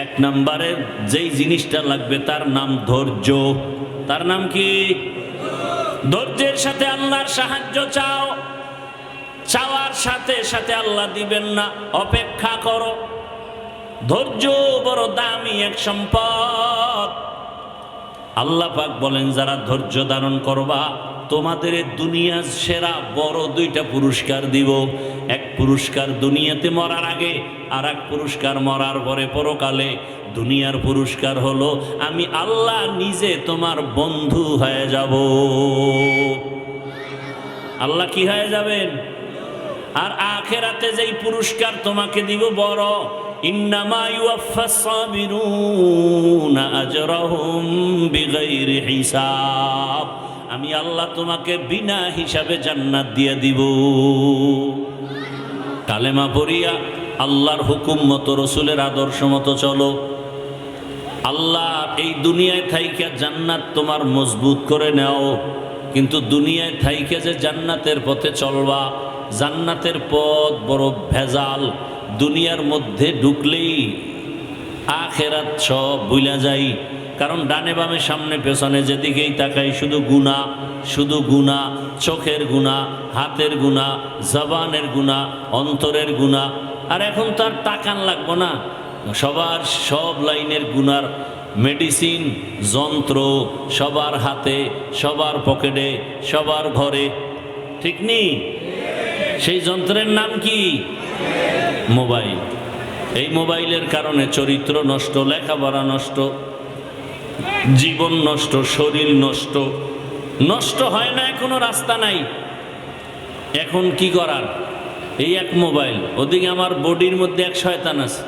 এক নম্বরের যেই জিনিসটা লাগবে তার নাম ধৈর্য। তার নাম কি? ধৈর্যের সাথে আল্লাহর সাহায্য চাও। চাওয়ার সাথে সাথে আল্লাহ দিবেন না, অপেক্ষা করো। ধৈর্য বড় দামি এক সম্পদ। আল্লাহ পাক বলেন, যারা ধৈর্য ধারণ করবা, তোমাদের দুনিয়ার সেরা বড় দুইটা পুরস্কার দিব। এক পুরস্কার দুনিয়াতে মরার আগে, আর এক পুরস্কার মরার পরে পরকালে। দুনিয়ার পুরস্কার হলো, আমি আল্লাহ নিজে তোমার বন্ধু হয়ে যাব। আল্লাহ কি হয়ে যাবেন? আর আখেরাতে যেই পুরস্কার তোমাকে দিব বড় ইন্নামা ইউয়াফাস সাবিরুনা আজরাহুম বিগাইরি হিসাব। আমি আল্লাহ তোমাকে বিনা হিসাবে জান্নাত দিয়ে দিব। কালেমা পড়িয়া আল্লাহর হুকুম মতো, রসুলের আদর্শ মতো চলো। আল্লাহ এই দুনিয়ায় থাইকা জান্নাত তোমার মজবুত করে নাও। কিন্তু দুনিয়ায় থাইকে যে জান্নাতের পথে চলবা, জান্নাতের পথ বড় ভেজাল। দুনিয়ার মধ্যে ঢুকলেই আখেরাত সব বুইলা যাই কারণ ডানে বামে, সামনে, পেছনে যেদিকেই তাকাই, শুধু গুণা শুধু গুণা, চোখের গুণা, হাতের গুণা, জবানের গুণা, অন্তরের গুণা। আর এখন তো আর তাকান লাগবো না। সবার সব লাইনের গুনার মেডিসিন, যন্ত্র সবার হাতে, সবার পকেটে, সবার ঘরে। ঠিক নেই? সেই যন্ত্রের নাম কি? মোবাইল। এই মোবাইলের কারণে চরিত্র নষ্ট, লেখাপড়া নষ্ট, জীবন নষ্ট, শরীর নষ্ট। নষ্ট হয় না, এখনও রাস্তা নাই। এখন কি করার? এই এক মোবাইল। ওদিকে আমার বডির মধ্যে এক শয়তান আছে।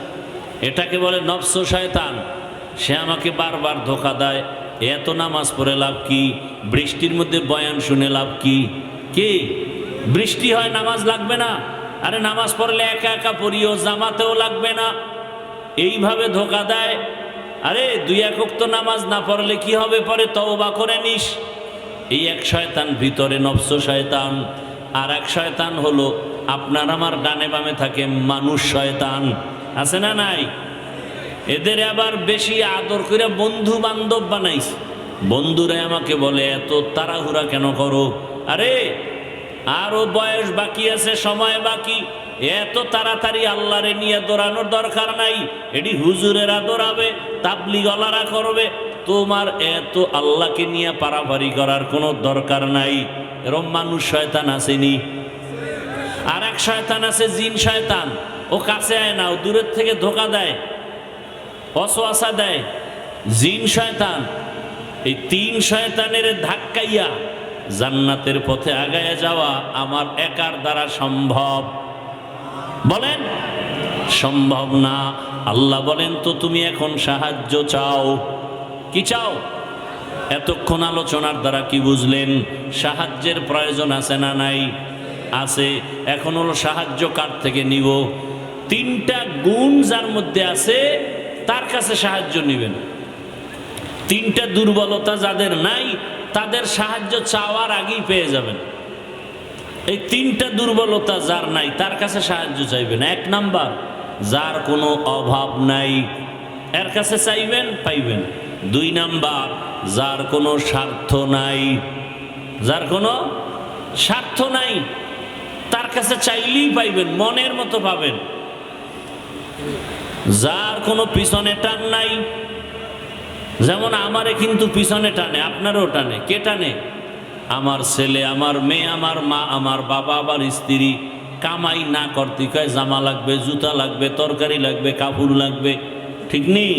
এটাকে বলে নফস শয়তান। সে আমাকে বারবার ধোকা দেয়। এত নামাজ পড়ে লাভ কি? বৃষ্টির মধ্যে বয়ান শুনে লাভ কি? কি? বৃষ্টি হয়, নামাজ লাগবে না। আরে নামাজ পড়লে একা একা পড়িও, জামাতেও লাগবে না। এইভাবে ধোকা দেয়। আরে দুই একক তো নামাজ না পড়লে কি হবে? পরে তওবা করে নিস। এই এক শয়তান ভিতরে নফস শয়তান। আর এক শয়তান হলো আপনার আমার ডানে বামে থাকে মানুষ শয়তান। আছে না নাই? এদের আবার বেশি আদর করে বন্ধু বান্ধব বানাইস বন্ধুরা আমাকে বলে, এত তাড়াহুড়া কেন করো? আরে আরও বয়স বাকি আছে, সময় বাকি। এত তাড়াতাড়ি আল্লাহরে নিয়ে দৌড়ানোর দরকার নাই। এটি হুজুরেরা দৌড়াবে তাবলি গলারা করবে। তোমার এত আল্লাহকে নিয়ে পারাপারি করার কোনো দরকার নাই। এরম মানুষ শয়তান আসেনি। আর এক শয়তান আছে, জিন শয়তান। ও কাছে আয় না, ও দূরের থেকে ধোকা দেয় অসোয়াশা দেয়। জিন শয়তান, এই তিন শয়তানের ধাক্কাইয়া জান্নাতের পথে আগায় যাওয়া আমার একার দ্বারা সম্ভব। বলেন? সম্ভব না। আল্লাহ বলেন, তো তুমি এখন সাহায্য চাও। কি চাও? এতক্ষণ আলোচনার দ্বারা কি বুঝলেন? সাহায্যের প্রয়োজন আছে না নাই? আছে। এখন হলো সাহায্য কার থেকে নিব? তিনটা গুণ যার মধ্যে আছে, তার কাছে সাহায্য নেবেন। তিনটা দুর্বলতা যাদের নাই তাদের সাহায্য চাওয়ার আগেই পেয়ে যাবেন। এই তিনটা দুর্বলতা যার নাই, তার কাছে সাহায্য চাইবেন। এক নাম্বার, যার কোনো অভাব নাই, এর কাছে চাইবেন, পাইবেন। দুই নাম্বার, যার কোনো স্বার্থ নাই, যার কোনো স্বার্থ নাই, তার কাছে চাইলেই পাইবেন, মনের মতো পাবেন। যার কোনো পিছনে টান নাই যেমন আমারে কিন্তু পিছনে টানে, আপনারও টানে, কে টানে? আমার ছেলে, আমার মেয়ে, আমার মা, আমার বাবা, আমার স্ত্রী, কামাই না করতে কয়, জামা লাগবে, জুতা লাগবে, তরকারি লাগবে, কাপড় লাগবে, ঠিক নেই?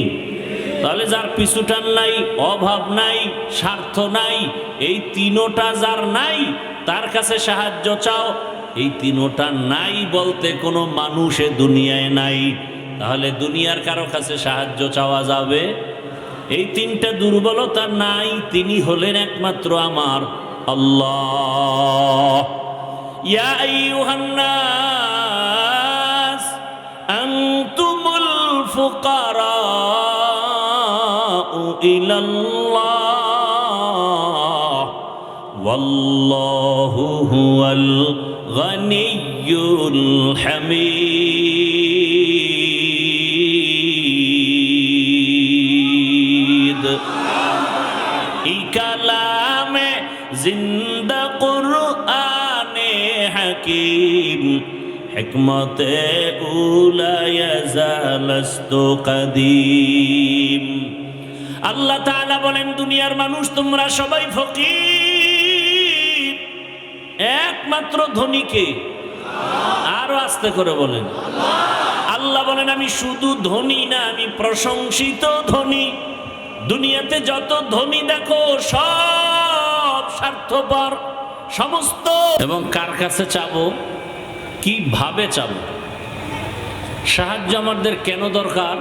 তাহলে যার পিছু টান নাই, অভাব নাই, স্বার্থ নাই, এই তিনোটা যার নাই, তার কাছে সাহায্য চাও, এই তিনোটা নাই বলতে কোনো মানুষে দুনিয়ায় নাই, তাহলে দুনিয়ার কারও কাছে সাহায্য চাওয়া যাবে? এই তিনটা দুর্বলতা নাই তিনি হলেন একমাত্র আমার আল্লাহ। ইয়া আনতুমুল গনিয়্যুল হিকমতে উলায়াজালস্তু কাদিম আল্লাহ তাআলা বলেন, দুনিয়ার মানুষ তোমরা সবাই ফকির। একমাত্র ধনীকে আরও আস্তে করে বলেন। আল্লাহ বলেন, আমি শুধু ধনী না, আমি প্রশংসিত ধনী। দুনিয়াতে যত ধনী দেখো, সব স্বার্থপর। সমস্ত এবং কার কাছে চাবো? কীভাবে চাবো? সাহায্য আমাদের কেন দরকার?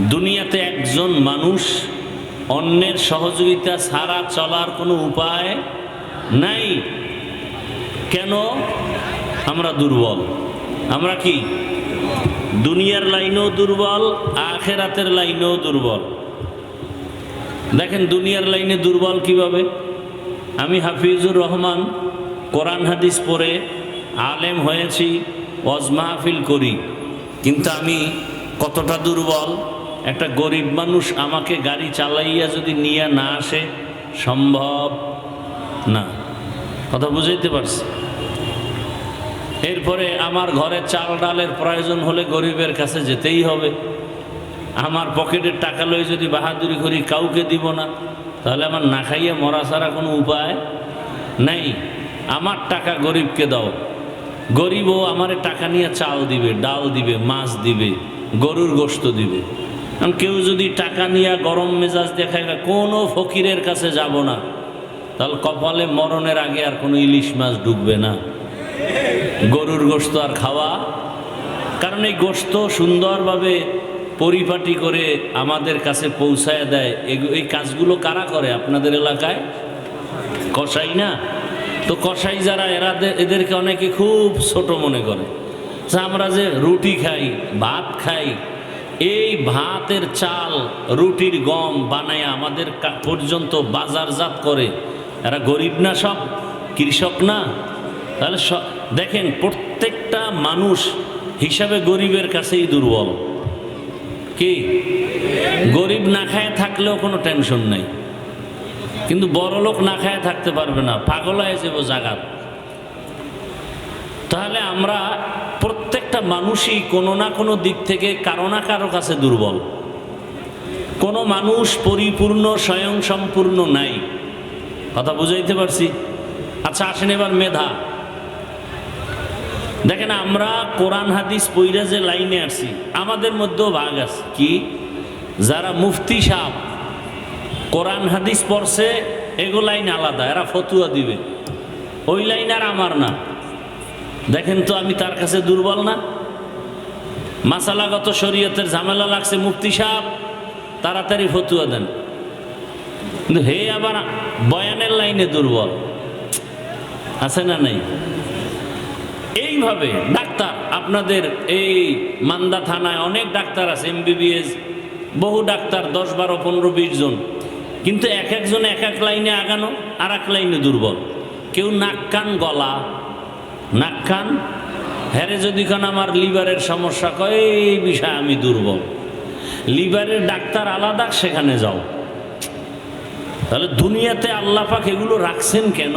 দুনিয়াতে একজন মানুষ অন্যের সহযোগিতা ছাড়া চলার কোনো উপায় নাই। কেন? আমরা দুর্বল। আমরা কি? দুনিয়ার লাইনেও দুর্বল, আখেরাতের লাইনেও দুর্বল। দেখেন, দুনিয়ার লাইনে দুর্বল কীভাবে? আমি হাফিজুর রহমান কোরআন হাদিস পড়ে আলেম হয়েছি, ওয়াজ মাহফিল করি। কিন্তু আমি কতটা দুর্বল, একটা গরিব মানুষ আমাকে গাড়ি চালাইয়া যদি নিয়ে না আসে, সম্ভব না। কথা বুঝাইতে পারছি? এরপরে আমার ঘরে চাল ডালের প্রয়োজন হলে গরিবের কাছে যেতেই হবে। আমার পকেটের টাকা লই যদি বাহাদুরি করি, কাউকে দিব না। তাহলে আমার না খাইয়ে মরা ছাড়া কোনো উপায় নেই। আমার টাকা গরিবকে দাও। গরিবও আমারে টাকা নিয়ে চাল দিবে, ডাল দিবে, মাছ দিবে, গরুর গোস্ত দিবে। কারণ কেউ যদি টাকা নিয়ে গরম মেজাজ দেখায় না কোনো ফকিরের কাছে যাব না। তাহলে কপালে মরণের আগে আর কোনো ইলিশ মাছ ঢুকবে না। গরুর গোস্ত আর খাওয়া। কারণ এই গোস্ত সুন্দরভাবে পরিপাটি করে আমাদের কাছে পৌঁছায় দেয়। এই কাজগুলো কারা করে আপনাদের এলাকায়? কসাই না? তো কসাই যারা, এরা এদেরকে অনেকে খুব ছোট মনে করে। আমরা যে রুটি খাই, ভাত খাই, এই ভাতের চাল, রুটির গম বানায় আমাদের পর্যন্ত বাজারজাত করে। এরা গরিব না সব? কৃষক না? তাহলে দেখেন, প্রত্যেকটা মানুষ হিসাবে গরিবের কাছেই দুর্বল। কি? গরিব না খায় থাকলেও কোনো টেনশন নাই। কিন্তু বড় লোক না খায় থাকতে পারবে না, পাগল হয়ে যাব জাগাত। তাহলে আমরা প্রত্যেকটা মানুষই কোনো না কোনো দিক থেকে কারও না কারও কাছে দুর্বল। কোনো মানুষ পরিপূর্ণ স্বয়ং সম্পূর্ণ নাই। কথা বুঝাইতে পারছি? আচ্ছা আসেন এবার মেধা। দেখেন, আমরা কোরআন হাদিস পইরা যে লাইনে আসছি আমাদের মধ্যেও ভাগ আছে। কি? যারা মুফতি সাহ কোরআন হাদিস পড়ছে, এগো লাইন আলাদা, এরা ফতুয়া দিবে। ওই লাইন আর আমার না। দেখেন তো, আমি তার কাছে দুর্বল না? মাসালাগত শরীয়তের ঝামেলা লাগছে, মুফতি সাহেব, তাড়াতাড়ি ফতুয়া দেন। কিন্তু হে আবার বয়ানের লাইনে দুর্বল। আছে না নাই? এইভাবে ডাক্তার, আপনাদের এই মান্দা থানায় অনেক ডাক্তার আছে, এমবিবিএস, বহু ডাক্তার, দশ বারো, পনেরো, বিশ জন। কিন্তু এক একজন এক এক লাইনে আগানো আর এক লাইনে দুর্বল। কেউ নাক কান, গলা। নাক কান? হ্যারে যদি কান আমার লিভারের সমস্যা কয়, এই বিষয়ে আমি দুর্বল। লিভারের ডাক্তার আলাদা, সেখানে যাও। তাহলে দুনিয়াতে আল্লাহ পাক এগুলো রাখছেন কেন?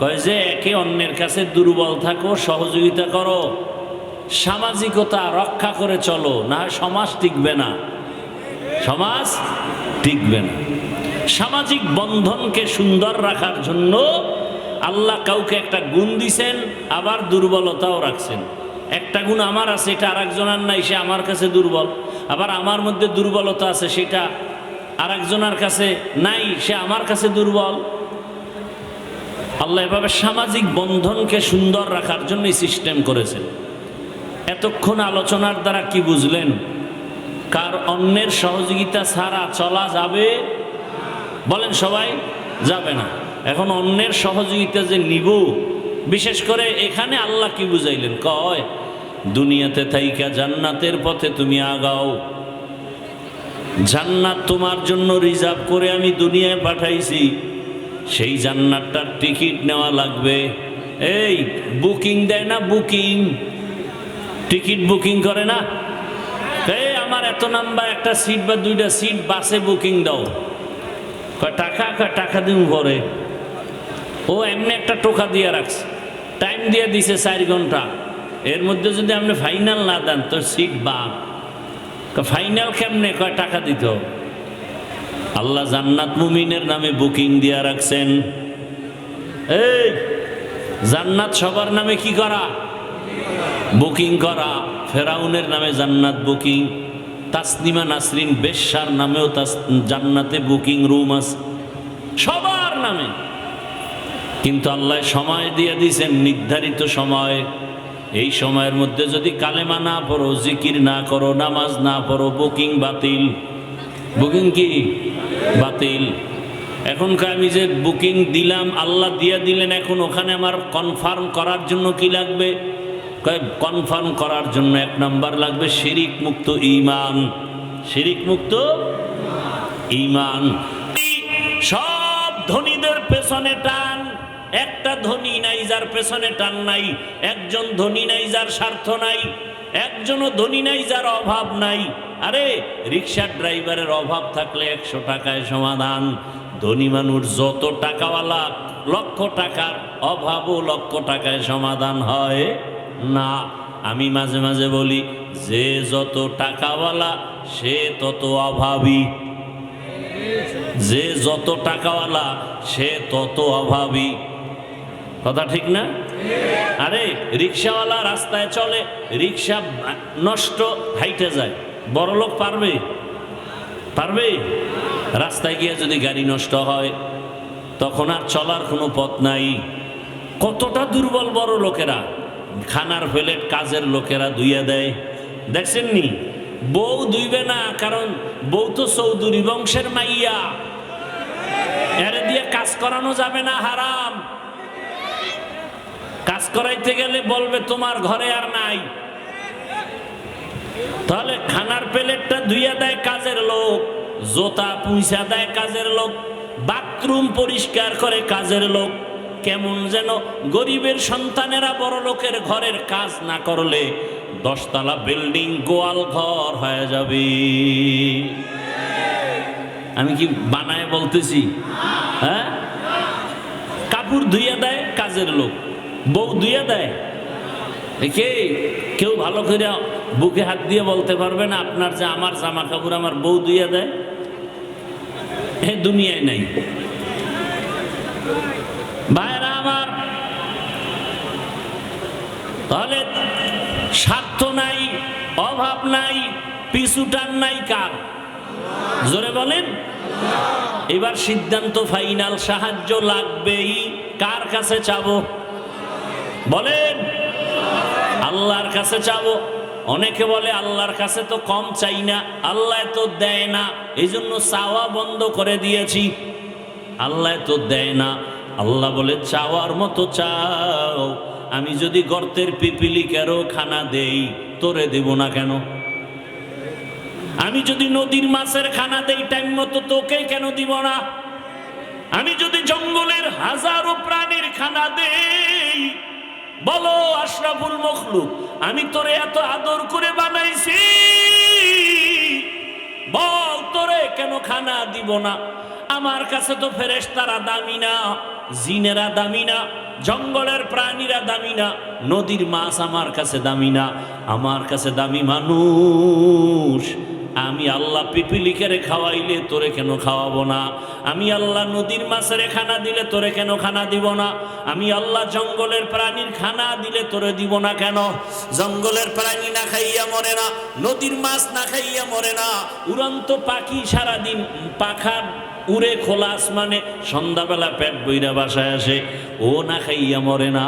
কয় যে, একে অন্যের কাছে দুর্বল থাকো, সহযোগিতা করো, সামাজিকতা রক্ষা করে চলো, না সমাজ টিকবে না। সমাজ টিকবে না। সামাজিক বন্ধনকে সুন্দর রাখার জন্য আল্লাহ কাউকে একটা গুণ দিছেন, আবার দুর্বলতাও রাখছেন। একটা গুণ আমার আছে, এটা আর নাই, সে আমার কাছে দুর্বল। আবার আমার মধ্যে দুর্বলতা আছে, সেটা আর কাছে নাই, সে আমার কাছে দুর্বল। আল্লাহ এভাবে সামাজিক বন্ধনকে সুন্দর রাখার জন্যই সিস্টেম করেছেন। এতক্ষণ আলোচনার দ্বারা কি বুঝলেন? কার অন্যের সহযোগিতা ছাড়া চলা যাবে? বলেন সবাই, যাবে না। এখন অন্যের সহযোগিতা যে নিব, বিশেষ করে এখানে আল্লাহ কি বুঝাইলেন? কয়, দুনিয়াতে থাইকা জান্নাতের পথে তুমি আগাও। জান্নাত তোমার জন্য রিজার্ভ করে আমি দুনিয়ায় পাঠাইছি। সেই জান্নাতটার টিকিট নেওয়া লাগবে। এই, বুকিং দেয় না, বুকিং। টিকিট বুকিং করে না? এই, আমার এত নাম্বার, একটা সিট বা দুইটা সিট, বাসে বুকিং দাও। টাকা? টাকা দিন পরে। ও এমনি একটা টোকা দিয়ে রাখছে। টাইম দিয়ে দিছে চার ঘণ্টা। এর মধ্যে যদি আপনি ফাইনাল না দেন তো সিট বা ফাইনাল কেমনে? কয়, টাকা দিত আল্লাহ জান্নাত মুমিনের নামে বুকিং দিয়া রাখছেন। এই, জান্নাত সবার নামে কি করা? বুকিং করা। ফেরাউনের নামে জান্নাত বুকিং। তাসনিমা নাসরিন বেশ্যার নামেও তাস জান্নাতে বুকিং রুম আছে। সবার নামে। কিন্তু আল্লাহ সময় দিয়ে দিয়েছেন নির্ধারিত সময়। এই সময়ের মধ্যে যদি কালেমা না পড়ো, জিকির না করো, নামাজ না পড়ো, বুকিং বাতিল। বুকিং কি? বাতিল। এখনকার আমি যে বুকিং দিলাম, আল্লাহ দিয়ে দিলেন, এখন ওখানে আমার কনফার্ম করার জন্য কি লাগবে? কনফার্ম করার জন্য এক নাম্বার লাগবে, শিরিক মুক্ত ইমান শিরিক মুক্ত ইমান সব ধনীদের পেছনে টান। একটা ধনী নাই, যার পেছনে টান নাই। একজন ধনী নাই, যার স্বার্থ নাই। একজনও ধনী নাই, যার অভাব নাই। আরে রিক্সার ড্রাইভারের অভাব থাকলে একশো টাকায় সমাধান। ধনী মানুষ যত টাকাওয়ালা, লক্ষ টাকার অভাবও লক্ষ টাকায় সমাধান হয় না। আমি মাঝে মাঝে বলি, যে যত টাকাওয়ালা, সে তত অভাবী। যে যত টাকাওয়ালা, সে তত অভাবী। কথা ঠিক না? আরে রিক্সাওয়ালা রাস্তায় চলে, রিক্সা নষ্ট হাইটে যায়। বড় লোক পারবে? পারবে? রাস্তায় গিয়ে যদি গাড়ি নষ্ট হয়, তখন আর চলার কোনো পথ নাই। কতটা দুর্বল বড় লোকেরা। খানার ফেলেট কাজের লোকেরা ধুইয়া দেয়। দেখছেন নি বউ ধুইবে না, কারণ বউ তো চৌধুরী বংশের মাইয়া। এরে দিয়ে কাজ করানো যাবে না, হারাম। করাইতে গেলে বলবে, তোমার ঘরে আর নাই। তাহলে খানার প্লেটটা ধুইয়া দেয় কাজের লোক, জোতা পুঁইসা দেয় কাজের লোক, বাথরুম পরিষ্কার করে কাজের লোক। কেমন যেন গরিবের সন্তানেরা বড় লোকের ঘরের কাজ না করলে দশতলা বিল্ডিং গোয়াল ঘর হয়ে যাবে। আমি কি বানায় বলতেছি? হ্যাঁ? কাপড় ধুইয়া দেয় কাজের লোক। বউ ধুইয়া দেয়। কে কেউ ভালো করে বুকে হাত দিয়ে বলতে পারবে না, আপনার যে আমার জামা কাপড় আমার বউ ধুইয়া দেয়। এ দুনিয়ায় নাই। ভাইরা আমার, তাহলে স্বার্থ নাই, অভাব নাই পিছুটান নাই কার? জোরে বলেন। এবার সিদ্ধান্ত ফাইনাল, সাহায্য লাগবেই। কার কাছে চাবো? বলেন, আল্লাহর কাছে চাবো অনেকে বলে, আল্লাহর কাছে তো কম চাই না, আল্লাহ তো দেয় না এই জন্য চাওয়া বন্ধ করে দিয়েছি। আল্লাহ তো দেয় না, আল্লাহ বলে, চাওয়ার মতো চাও, আমি যদি গর্তের পিপিলিকেরও খানা দেই, তোরে দেব না কেন? আমি যদি নদীর মাছের খানা দেই, টাইম মতো তোকে কেন দিব না? আমি যদি জঙ্গলের হাজারো প্রাণীর খানা দেই বলো, আশরাফুল মখলুক, আমি তোরে এত আদর করে বানাইছি। বল, তোরে কেন খানা দিব না? আমার কাছে তো ফেরেশতারা দামি না, জিনেরা দামি না, জঙ্গলের প্রাণীরা দামি না, নদীর মাছ আমার কাছে দামি না, আমার কাছে দামি মানুষ। আমি আল্লাহ পিপিলিকেরে খাওয়াইলে তোরে কেন খাওয়াবো না? আমি আল্লাহ নদীর মাছের খানা দিলে তোরে কেন খানা দিব না? আমি আল্লাহ জঙ্গলের প্রাণীর খানা দিলে তোরে দিব না কেন? জঙ্গলের প্রাণী না খাইয়া মরে না, নদীর মাছ না খাইয়া মরে না। উড়ন্ত পাখি সারাদিন পাখার উড়ে খোলা আসমানে সন্ধ্যাবেলা পেট বইরা বাসায় আসে। ও না খাইয়া মরে না,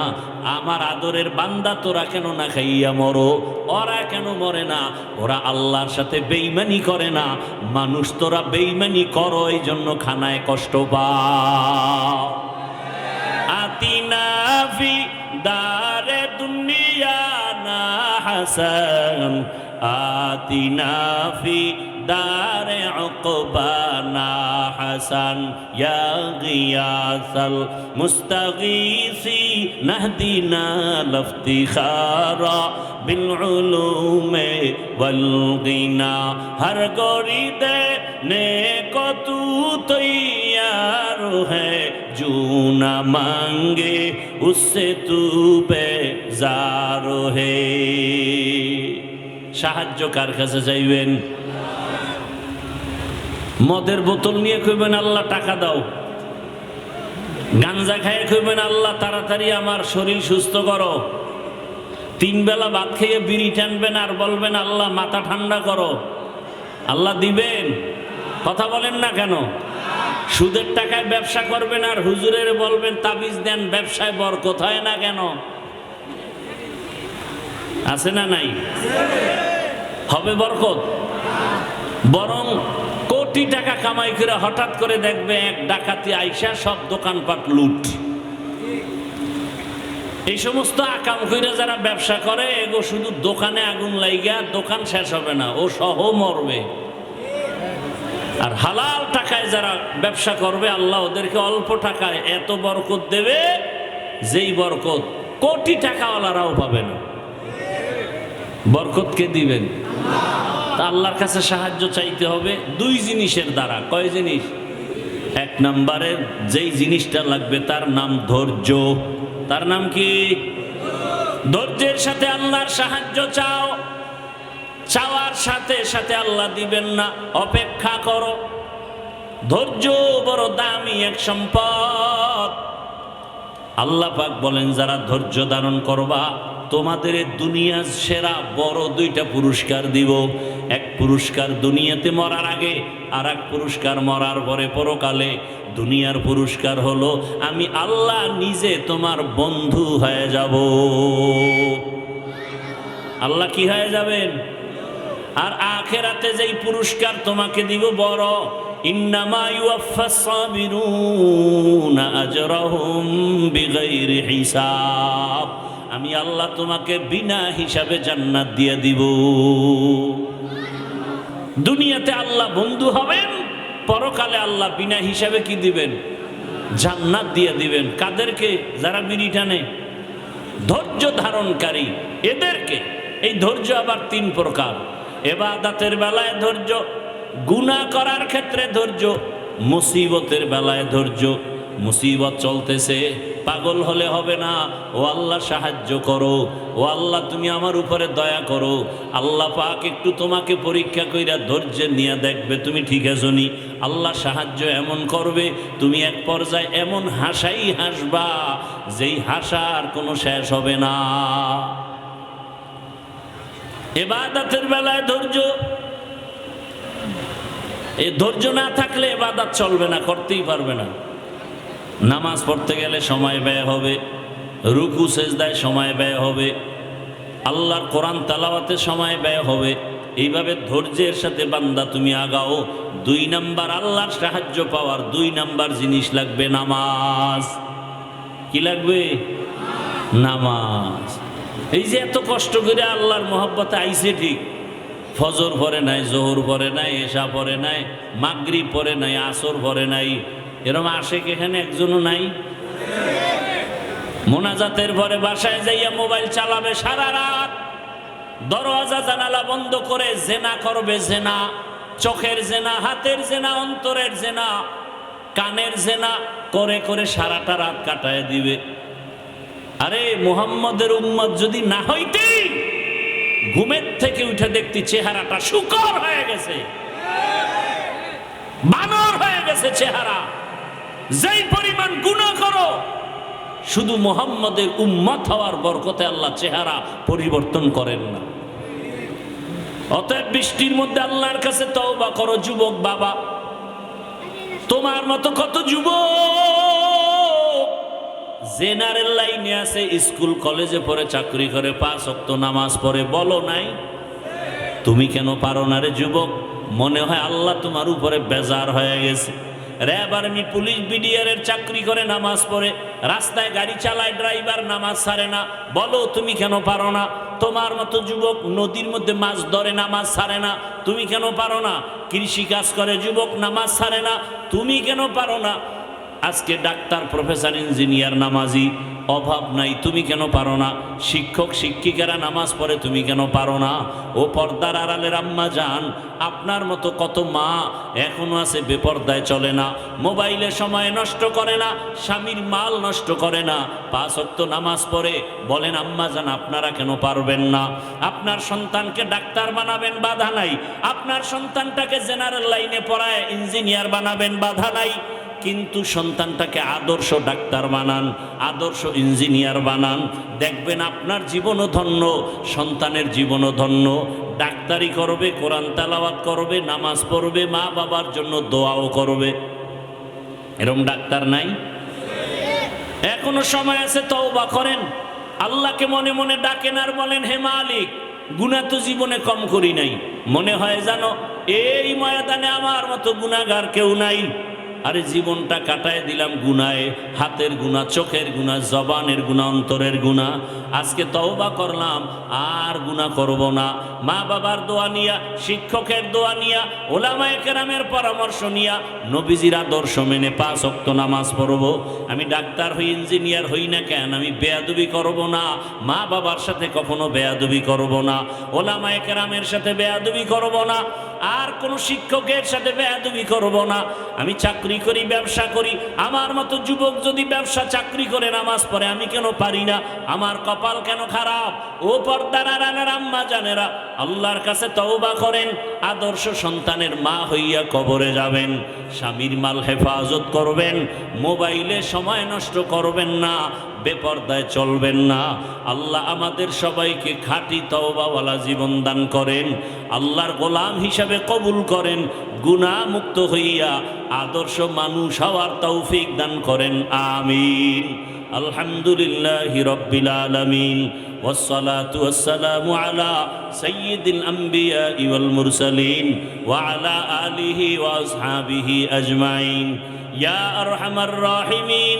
আমার আদরের বান্দা তোরা কেন না খাইয়া মরো? ওরা কেন মরে না? ওরা আল্লাহর সাথে বেইমানি করে না। মানুষ তোরা বেইমানি করো এই জন্য খানায় কষ্ট পা। দুনিয়া না হাসান। আতিনাফি دار عقبانا حسن يا غياث المستغيثي نهدنا الافتخار بالعلوم والغنى ہر گوری دے نیک تو تیار ہے جو نہ مانگے اس سے تو بیزار ہے সাহায্য কার কাছে চাইবেন মদের বোতল নিয়ে কইবেন, আল্লাহ, টাকা দাও। গাঞ্জা খাইয়ে কইবেন, আল্লাহ, তাড়াতাড়ি আমার শরীর সুস্থ করো। তিন বেলা ভাত খেয়ে বিড়ি টানবেন আর বলবেন, আল্লাহ, মাথা ঠান্ডা করো। আল্লাহ দিবেন? কথা বলেন না কেন? সুদের টাকায় ব্যবসা করবেন আর হুজুরের বলবেন, তাবিজ দেন, ব্যবসায় বর কোথায় না কেন? আছে না নাই? হবে বরকত? বরং কোটি টাকা কামাই করে হঠাৎ করে দেখবে এক ডাকাতি আইসা সব দোকানপাট লুট। এই সমস্ত আকাম কইরা যারা ব্যবসা করে, এগো শুধু দোকানে আগুন লাইগা, দোকান শেষ হবে না, ও সহ মরবে। আর হালাল টাকায় যারা ব্যবসা করবে, আল্লাহ ওদেরকে অল্প টাকায় এত বরকত দেবে, যেই বরকত কোটি টাকাওয়ালারাও পাবে না। বরকত কে দিবেন? তা আল্লাহর কাছে সাহায্য চাইতে হবে। দুই জিনিসের দ্বারা। কয় জিনিস? এক নম্বরের যেই জিনিসটা লাগবে তার নাম ধৈর্য। তার নাম কি? ধৈর্যের সাথে আল্লাহর সাহায্য চাও। চাওয়ার সাথে সাথে আল্লাহ দিবেন না। অপেক্ষা করো। ধৈর্য বড় দামি এক সম্পদ। আল্লাহ পাক বলেন, যারা ধৈর্য ধারণ করবা, তোমাদের দুনিয়ার সেরা বড় দুইটা পুরস্কার দিব। এক পুরস্কার দুনিয়াতে মরার আগে, আর এক পুরস্কার মরার পরে পরকালে। দুনিয়ার পুরস্কার হলো, আমি আল্লাহ নিজে তোমার বন্ধু হয়ে যাব। আল্লাহ কি হয়ে যাবেন? আর আখেরাতে যেই পুরস্কার তোমাকে দিব বড় আমি আল্লাহ তোমাকে বিনা হিসাবে জান্নাত দিয়ে দিব। দুনিয়াতে আল্লাহ বন্ধু হবেন, পরকালে আল্লাহ বিনা হিসাবে কি দিবেন? জান্নাত দিয়ে দিবেন। কাদেরকে? যারা বিড়ি টানে ধৈর্য ধারণকারী। এদেরকে। এই ধৈর্য আবার তিন প্রকার। এবাদাতের বেলায় ধৈর্য গুনাহ করার ক্ষেত্রে ধৈর্য, মুসিবতের বেলায় ধৈর্য। মুসিবত চলতেছে, পাগল হলে হবে না। ও আল্লাহ সাহায্য করো, ও আল্লাহ তুমি আমার উপরে দয়া করো। আল্লাহ পাক একটু তোমাকে পরীক্ষা কইরা ধৈর্য নিয়ে দেখবে, তুমি ঠিক আছো নি আল্লাহ সাহায্য এমন করবে, তুমি এক পর্যায়ে এমন হাসাই হাসবা, যেই হাসার কোনো শেষ হবে না। এবাদাতের বেলায় ধৈর্য এই ধৈর্য না থাকলে এবাদাত চলবে না, করতেই পারবে না। নামাজ পড়তে গেলে সময় ব্যয় হবে, রুকু, সেজদায় সময় ব্যয় হবে, আল্লাহর কোরআন তালাওয়াতে সময় ব্যয় হবে। এইভাবে ধৈর্যের সাথে বান্দা তুমি আগাও, দুই নাম্বার আল্লাহর সাহায্য পাওয়ার দুই নাম্বার জিনিস লাগবে নামাজ। কি লাগবে? নামাজ। এই যে এত কষ্ট করে আল্লাহর মহব্বতে আইসে ঠিক। ফজর পরে নাই, জোহর পরে নাই, এশা পরে নাই মাগরি পরে নাই, আসর পরে নাই। এরম আশেক এখানে একজনও নাই? মোনাজাতের পরে বাসায় যাইয়া মোবাইল চালাবে সারা রাত। দরওয়াজা জানালা বন্ধ করে জেনা করবে জেনা, চোখের জেনা, হাতের জেনা, অন্তরের জেনা, কানের জেনা করে করে সারাটা রাত কাটায় দিবে। আরে মুহাম্মদের উম্মত যদি না হইতে ঘুমের থেকে উঠে দেখতি চেহারাটা শুকর হয়ে গেছে। বানর হয়ে গেছে চেহারা। যেই পরিমাণ গুণ করো, শুধু মোহাম্মদের উম্মত হওয়ার বরকতে আল্লাহ চেহারা পরিবর্তন করেন না। অতএব বৃষ্টির মধ্যে আল্লাহর কাছে তওবা করো, যুবক বাবা। তোমার মতো কত যুবক জেনারেল লাইনে আছে, স্কুল, কলেজে পড়ে, চাকরি করে, পাঁচ অক্ত নামাজ পড়ে, বলো নাই? তুমি কেন পারো না রে যুবক? মনে হয় আল্লাহ তোমার উপরে বেজার হয়ে গেছে। র্যাব আর্মি পুলিশ বিডিআর এর চাকরি করে নামাজ পড়ে, রাস্তায় গাড়ি চালায়, ড্রাইভার নামাজ ছাড়ে না। বলো, তুমি কেন পারো না? তোমার মতো যুবক নদীর মধ্যে মাছ ধরে, নামাজ ছাড়ে না। তুমি কেন পারো না? কৃষি কাজ করে, যুবক নামাজ ছাড়ে না। তুমি কেন পারো না? আজকে ডাক্তার, প্রফেসর, ইঞ্জিনিয়ার, নামাজি, অভাব নাই, তুমি কেন পারো না? শিক্ষক, শিক্ষিকারা নামাজ পড়ে, তুমি কেন পারো না? ও পর্দার আড়ালের আম্মা যান আপনার মতো কত মা এখনও আছে, বেপর্দায় চলে না। মোবাইলে সময় নষ্ট করে না, স্বামীর মাল নষ্ট করে না। পাঁচ অক্ত নামাজ পড়ে, বলেন, আম্মা যান আপনারা কেন পারবেন না? আপনার সন্তানকে ডাক্তার বানাবেন, বাধা নাই। আপনার সন্তানটাকে জেনারেল লাইনে পড়ায় ইঞ্জিনিয়ার বানাবেন, বাধা নাই। কিন্তু সন্তানটাকে আদর্শ ডাক্তার বানান, আদর্শ ইঞ্জিনিয়ার বানান। দেখবেন আপনার জীবনও ধন্য, সন্তানের জীবনও ধন্য। ডাক্তারি করবে, কোরআন তালাওয়াত করবে, নামাজ পড়বে, মা বাবার জন্য দোয়াও করবে। এরম ডাক্তার নাই? এখনও সময় আছে, তওবা করেন। আল্লাহকে মনে মনে ডাকেন আর বলেন, হে মালিক গুণা তো জীবনে কম করি নাই। মনে হয় জানো এই ময়দানে আমার মতো গুণাগার কেউ নাই। আরে জীবনটা কাটায় দিলাম গুনায়, হাতের গুণা চোখের গুণা জবানের গুণা অন্তরের গুণা আজকে তওবা করলাম, আর গুণা করব না। মা বাবার দোয়া নিয়া, শিক্ষকের দোয়া নিয়া, ওলামায়ে কেরামের পরামর্শ নিয়া, নবীজির আদর্শ মেনে পাঁচ অক্ত নামাজ পড়ব। আমি ডাক্তার হই, ইঞ্জিনিয়ার হই না কেন, আমি বেয়াদুবি করব না। মা বাবার সাথে কখনো বেয়াদবি করব না। ওলামায়ে কেরামের সাথে বেয়াদবি করব না। আর কোনো শিক্ষকের সাথে বেয়াদবি করব না। আমি চাকরি করি, ব্যবসা করি। আমার মতো যুবক যদি ব্যবসা, চাকরি করে নামাজ পড়ে, আমি কেন পারি না? আমার কপাল কেন খারাপ? ও পর্দারা রানার আম্মা জানেরা, আল্লাহর কাছে তওবা করেন। আদর্শ সন্তানের মা হইয়া কবরে যাবেন। স্বামীর মাল হেফাজত করবেন। মোবাইলে সময় নষ্ট করবেন না। বেপর্দায় চলবেন না আল্লাহ আমাদের সবাইকে খাঁটি তওবাওয়ালা জীবন দান করেন আল্লাহর গোলাম হিসাবে কবুল করেন গুণা মুক্ত হইয়া আদর্শ মানুষ হওয়ার তৌফিক দান করেন আমিন আলহামদুলিল্লাহ রব্বিল আলামিন والصلاة والسلام على سيد الأنبياء والمرسلين وعلى آله وأصحابه أجمعين يا أرحم الراحمين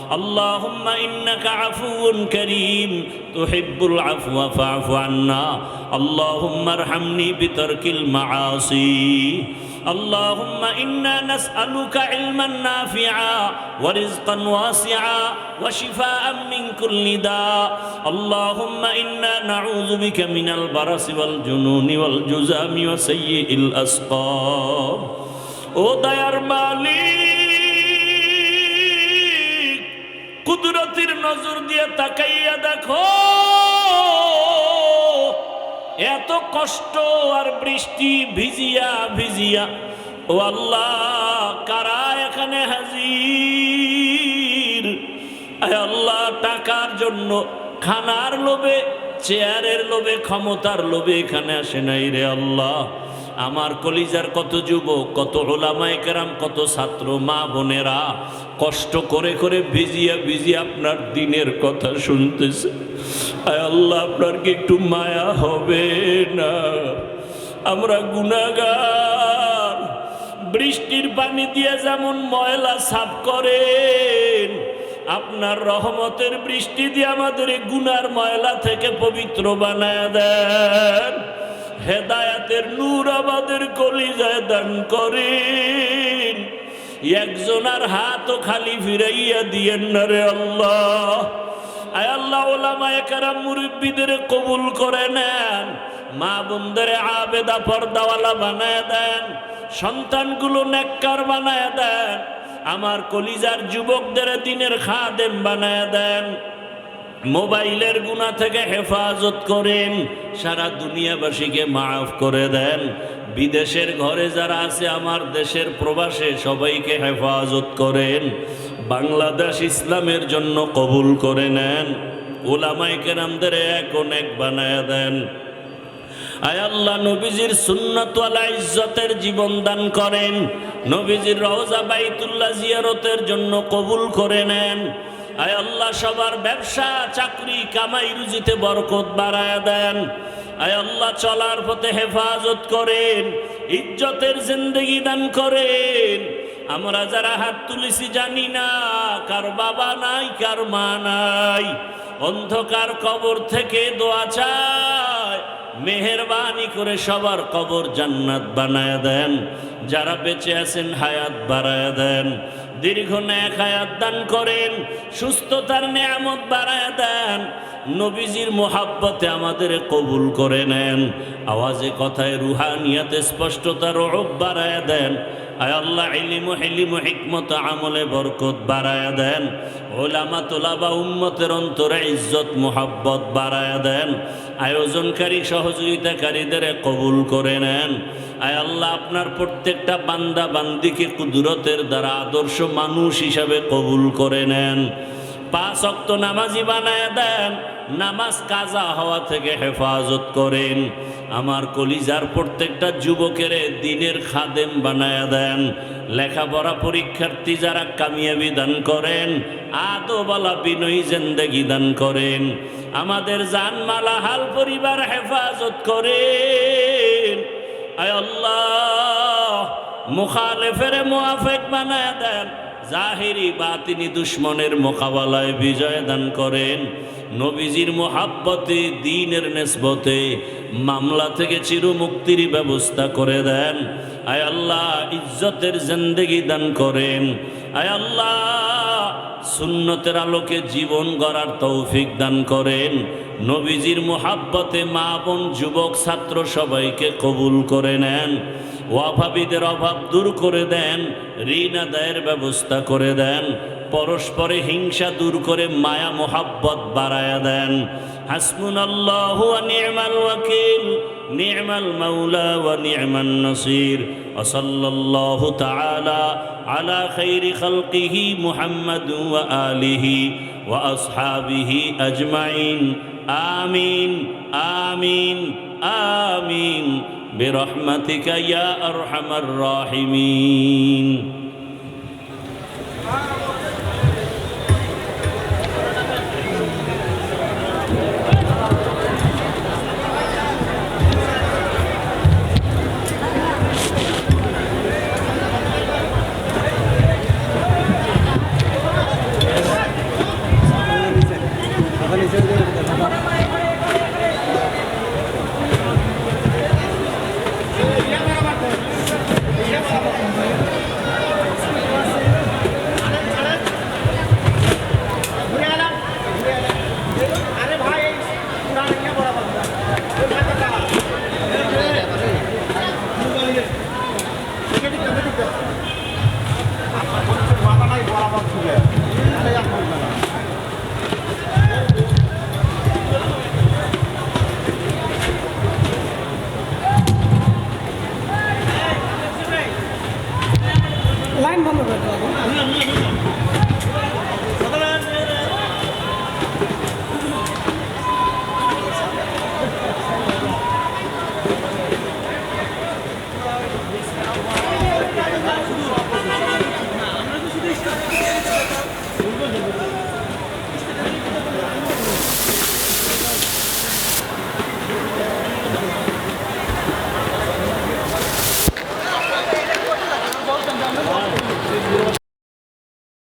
اللهم إنك عفو كريم تحب العفو فاعف عنا اللهم ارحمني بترك المعاصي اللهم إنا نسألك علما نافعا ورزقا واسعا وشفاء من كل داء اللهم إنا نعوذ بك من البرص والجنون والجزام وسيء الأسقام ও দয়ার মালিক কুদরতির নজর দিয়ে তাকাইয়া দেখো, এত কষ্ট আর বৃষ্টি ভিজিয়া ভিজিয়া, ও আল্লাহ, কারা এখানে হাজির? আল্লাহ, টাকার জন্য খানার লোভে, চেয়ারের লোভে, ক্ষমতার লোভে এখানে আসে নাই রে আল্লাহ। আমার কলিজার কত যুবক, কত ওলামায় কেরাম, কত ছাত্র, মা বোনেরা কষ্ট করে করে ভিজিয়া ভিজিয়া আপনার দিনের কথা শুনতেছে। আল্লাহ, আপনার কি একটু মায়া হবে না? আমরা গুনাগার বৃষ্টির পানি দিয়ে যেমন ময়লা সাফ করেন, আপনার রহমতের বৃষ্টি দিয়ে আমাদের গুনার ময়লা থেকে পবিত্র বানায় দেন। হেদায়াতের নূর আমাদের কলিজায় দান করেন। একজনার হাতও খালি ফিরাইয়া দিয়েন না রে আল্লাহ। আয় আল্লাহ, ওলামায়ে মুরব্বীদের কবুল করে নেন। মা বোনদের আবেদা পর্দাওয়ালা বানায় দেন। সন্তানগুলো নেককার বানায় দেন। আমার কলিজার যুবকদের দিনের খাদেম বানায় দেন। মোবাইলের গুণা থেকে হেফাজত করেন, সারা দুনিয়াবাসীকে মাফ করে দেন। বিদেশের ঘরে যারা আছে, আমার দেশের প্রবাসে সবাইকে হেফাজত করেন। বাংলাদেশ ইসলামের জন্য কবুল করে নেন। ওলামাই কেরামদের এক অনেক বানায় দেন। আয় আল্লাহ, নবীজির সুন্নতওয়ালা ইজ্জতের জীবন দান করেন। নবীজির রওজা বাইতুল্লাহ জিয়ারতের জন্য কবুল করে নেন। আয় আল্লাহ, সবার ব্যবসা, চাকরি, কামাই, রুজিতে বরকত বাড়ায় দেন। আয় আল্লাহ, চলার পথে হেফাজত করেন, ইজ্জতের জিন্দগি দান করেন। আমরা যারা হাত তুলেছি জানি না কার বাবা নাই, কার মা নাই। অন্ধকার কবর থেকে দোয়া চায় মেহরবানি করে সবার কবর জান্নাত বানায় দেন। যারা বেঁচে আছেন হায়াত বাড়ায় দেন। দীর্ঘ ন্যাক হায়াত দান করেন, সুস্থতার নিয়ামত বাড়ায় দেন। নবীজির মোহাব্বতে আমাদের কবুল করে নেন। আওয়াজে কথায় রুহানিয়াতে স্পষ্টতার রব বাড়ায় দেন। আয় আল্লাহ, ইলিমু হিলিমু হিকমত, আমলে বরকত বাড়ায়া দেন। ওলামা তোলাবা উম্মতের অন্তরে ইজ্জত, মোহাব্বত বাড়ায়া দেন। আয়োজনকারী সহযোগিতাকারীদের কবুল করে নেন। আয় আল্লাহ, আপনার প্রত্যেকটা বান্দা বান্দিকে কুদরতের দ্বারা আদর্শ মানুষ হিসাবে কবুল করে নেন। পাঁচ অক্ত নামাজি বানায় দেন, নামাজ কাজা হওয়া থেকে হেফাজত করেন। আমার কলিজার প্রত্যেকটা যুবকের দিনের খাদেম বানায় দেন। লেখাপড়া পরীক্ষার্থী যারা কামিয়াবি দান করেন আদোবালা বিনয়ী জেন্দেগি দান করেন। আমাদের জানমালা হাল পরিবার হেফাজত করেন। আয় আল্লাহ, মুখালেফের মুআফেক বানায় দেন। জাহিরি বা তিনি দুশ্মনের মোকাবেলায় বিজয় দান করেন। নবীজির মোহাব্বতে, দিনের নেসবতে মামলা থেকে চিরমুক্তির ব্যবস্থা করে দেন। আয় আল্লাহ, ইজ্জতের জিন্দেগি দান করেন। আয় আল্লাহ, সুন্নতের আলোকে জীবন গড়ার তৌফিক দান করেন। নবীজির মোহাব্বতে মা বোন, যুবক, ছাত্র সবাইকে কবুল করে নেন। ওয়াফাবিদের অভাব দূর করে দেন। ঋণ আদায়ের ব্যবস্থা করে দেন। পরস্পরে হিংসা দূর করে মায়া মোহাব্বত বাড়ায়া দেন হাসমুন আল্লাহ নিয়মাল ওয়াকিল নিয়মাল মাওলা ওয়া নিয়মান নসির وصلى الله تعالى على خير خلقه محمد وآله وأصحابه أجمعين آمين آمين آمين برحمتك يا أرحم الراحمين